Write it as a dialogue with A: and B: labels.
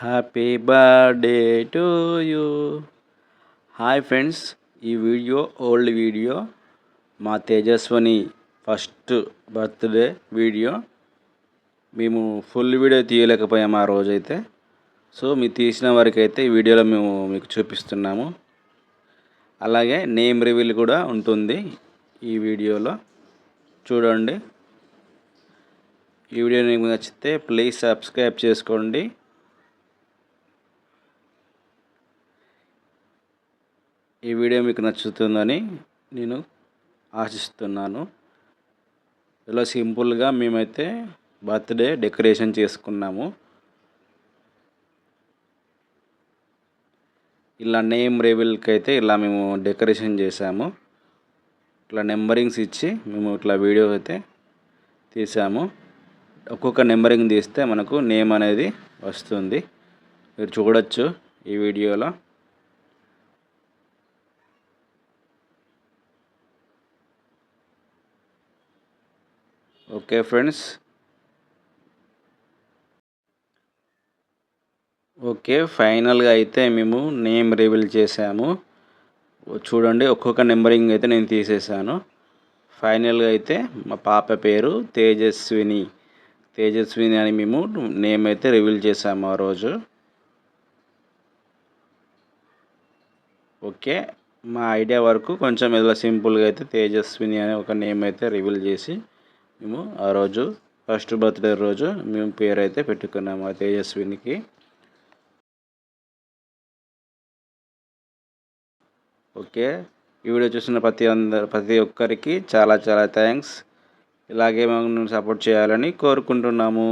A: Happy birthday to you hi friends ఈ video old video. మా Tejaswini first birthday video. మేము full video తీయలేకపోయాము ఆ రోజైతే. సో మీరు తీసిన వరకు అయితే ఈ వీడియోలో మేము మీకు చూపిస్తున్నాము. అలాగే నేమ్ రివీల్ కూడా ఉంటుంది ఈ వీడియోలో. చూడండి. ఈ వీడియో మీకు నచ్చితే ప్లీజ్ సబ్స్క్రైబ్ చేసుకోండి. ఈ వీడియో మీకు నచ్చుతుందని నేను ఆశిస్తున్నాను. ఇలా సింపుల్గా మేమైతే బర్త్డే డెకరేషన్ చేసుకున్నాము. ఇలా నేమ్ రేవిల్కి అయితే ఇలా మేము డెకరేషన్ చేసాము ఇట్లా నెంబరింగ్స్ ఇచ్చి మేము ఇట్లా వీడియో అయితే తీసాము ఒక్కొక్క నెంబరింగ్ తీస్తే మనకు నేమ్ అనేది వస్తుంది. మీరు చూడొచ్చు ఈ వీడియోలో. Okay friends. ఓకే ఫైనల్గా అయితే మేము నేమ్ రివీల్ చేసాము. చూడండి ఒక్కొక్క నెంబరింగ్ అయితే నేను తీసేసాను. ఫైనల్గా అయితే మా పాప పేరు తేజస్విని. తేజస్విని అని మేము నేమ్ అయితే రివీల్ చేసాము ఆ రోజు. ఓకే మా ఐడియా వరకు కొంచెం ఇలా సింపుల్గా అయితే తేజస్విని అనే ఒక నేమ్ అయితే రివీల్ చేసి మేము ఆ రోజు ఫస్ట్ బర్త్డే రోజు మేము పేరు అయితే పెట్టుకున్నాము ఆ తేజస్వినికి. ఓకే? ఈ వీడియో చూసిన ప్రతి అందరు ప్రతి ఒక్కరికి చాలా చాలా థ్యాంక్స్ ఇలాగే మేము సపోర్ట్ చేయాలని కోరుకుంటున్నాము.